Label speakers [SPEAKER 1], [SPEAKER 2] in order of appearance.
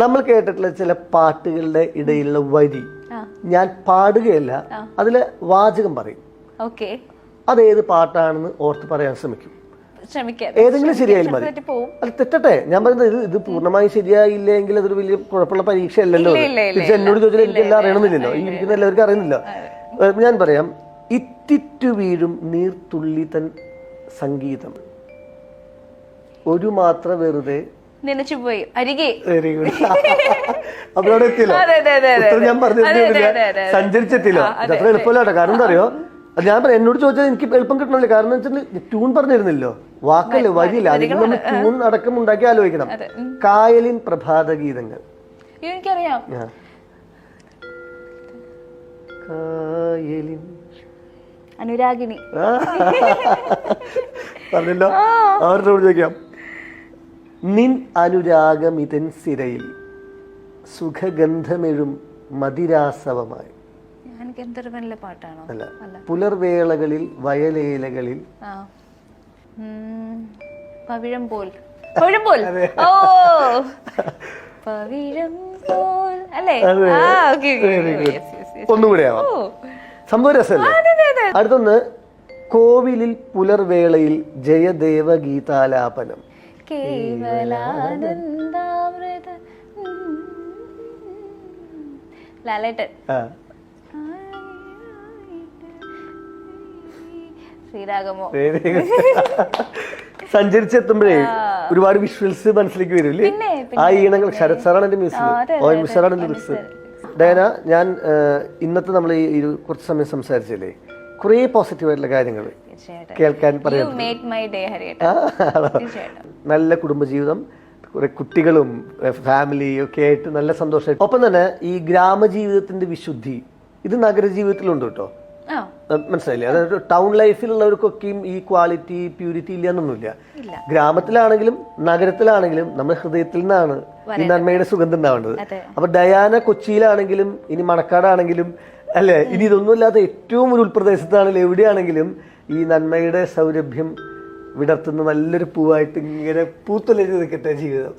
[SPEAKER 1] നമ്മൾ കേട്ടിട്ടുള്ള ചില പാട്ടുകളുടെ ഇടയിലുള്ള വരി ഞാൻ പാടുകയല്ല അതിൽ വാചകം പറയും. അതേത് പാട്ടാണെന്ന് ഓർത്ത് പറയാൻ ശ്രമിക്കും. ഏതെങ്കിലും ശരിയായാലും മതി. അത് തെറ്റട്ടെ. ഞാൻ പറയുന്നത് ഇത് ഇത് പൂർണമായും ശരിയായില്ലെങ്കിൽ അതൊരു വലിയ കുഴപ്പമുള്ള പരീക്ഷ അല്ലല്ലോ തിരിച്ച് എന്നോട് ചോദിച്ചാൽ എനിക്ക് എല്ലാം അറിയണമെന്നില്ലല്ലോ. ഈ ഇരിക്കുന്ന എല്ലാവർക്കും അറിയുന്നില്ല. ഞാൻ പറയാം. ഇറ്റിറ്റു വീഴും നീർത്തുള്ളി തൻ സംഗീതം. ഒരു മാത്രം വെറുതെ
[SPEAKER 2] നനച്ചു പോയി അരികെ
[SPEAKER 1] വെരി ഗുഡ് അവിടെ എത്തിയല്ലോ? ഞാൻ
[SPEAKER 2] പറഞ്ഞില്ല
[SPEAKER 1] ഇത് അത്ര എളുപ്പമല്ല കാരണം എന്താ അറിയോ ഞാൻ പറയാം എന്നോട് ചോദിച്ചാൽ എനിക്ക് എളുപ്പം കിട്ടണല്ലേ കാരണം വെച്ചാൽ ട്യൂൺ പറഞ്ഞിരുന്നില്ലോ. വാക്കല്ലേ വരിയില്ല അതിന് നമ്മൾ ട്യൂൺ അടക്കം ഉണ്ടാക്കി ആലോചിക്കണം. കായലിൻ പ്രഭാത ഗീതങ്ങൾ.
[SPEAKER 2] എനിക്കറിയാം.
[SPEAKER 1] കായലിൻ.
[SPEAKER 2] അനുരാഗിണി.
[SPEAKER 1] പറഞ്ഞല്ലോ? അവരുടെ ചോദിക്കാം. നിൻ അനുരാഗമിതൻ സിരയിൽ. സുഖഗന്ധമെഴും മതിരാസവമായി.
[SPEAKER 2] പാട്ടാണോ?
[SPEAKER 1] അല്ല പുലർവേളകളിൽ വയലേലകളിൽ.
[SPEAKER 2] പവിഴം പോൽ. പവിഴം പോൽ? ഓ. പവിഴം പോൽ. അല്ലേ.
[SPEAKER 1] ഒന്നുകൂടെ ആവാം. സംഭവം രസമല്ലേ? അടുത്തൊന്ന് കോവിലിൽ പുലർവേളയിൽ ജയദേവ ഗീതാലാപനം
[SPEAKER 2] കേവലാനന്ദാമൃത. ലാലേട്ടൻ. ശ്രീരാഗമോ.
[SPEAKER 1] സഞ്ചരിച്ചെത്തുമ്പോഴേ ഒരുപാട് വിഷ്വൽസ് മനസ്സിലേക്ക് വരില്ലേ? ആ ഈണങ്ങൾ ശരത് സാറാണ് എന്റെ മ്യൂസിക് സാറാണ് എന്റെ ലിറിക്സ് ഡയന ഞാൻ ഇന്നത്തെ നമ്മൾ ഈ കുറച്ച് സമയം സംസാരിച്ചില്ലേ? കുറേ പോസിറ്റീവ് ആയിട്ടുള്ള കാര്യങ്ങൾ കേൾക്കാൻ
[SPEAKER 2] യു
[SPEAKER 1] പറയാം
[SPEAKER 2] മൈ ഡേ ഹരിയേട്ടൻ
[SPEAKER 1] നല്ല കുടുംബജീവിതം കുറെ കുട്ടികളും ഫാമിലി ഒക്കെ ആയിട്ട് നല്ല സന്തോഷമായിട്ട്. ഒപ്പം തന്നെ ഈ ഗ്രാമജീവിതത്തിന്റെ വിശുദ്ധി ഇത് നഗരജീവിതത്തിലുണ്ട് കേട്ടോ. മനസ്സിലായില്ലേ? അതായത് ടൗൺ ലൈഫിലുള്ളവർക്കൊക്കെയും ഈ ക്വാളിറ്റി പ്യൂരിറ്റി ഇല്ല. എന്നൊന്നുമില്ല ഗ്രാമത്തിലാണെങ്കിലും നഗരത്തിലാണെങ്കിലും നമ്മുടെ ഹൃദയത്തിൽ നിന്നാണ് ഈ നന്മയുടെ സുഗന്ധം ഉണ്ടാവേണ്ടത്. അപ്പൊ ഡയാന കൊച്ചിയിലാണെങ്കിലും ഇനി മണക്കാടാണെങ്കിലും അല്ലെ? ഇനി ഇതൊന്നുമില്ലാത്ത ഏറ്റവും ഒരു ഉൾപ്രദേശത്താണെങ്കിലും എവിടെയാണെങ്കിലും ഈ നന്മയുടെ സൗരഭ്യം വിടർത്തുന്ന നല്ലൊരു പൂവായിട്ട് ഇങ്ങനെ പൂത്തുലഞ്ഞു നിൽക്കട്ടെ ജീവിതം.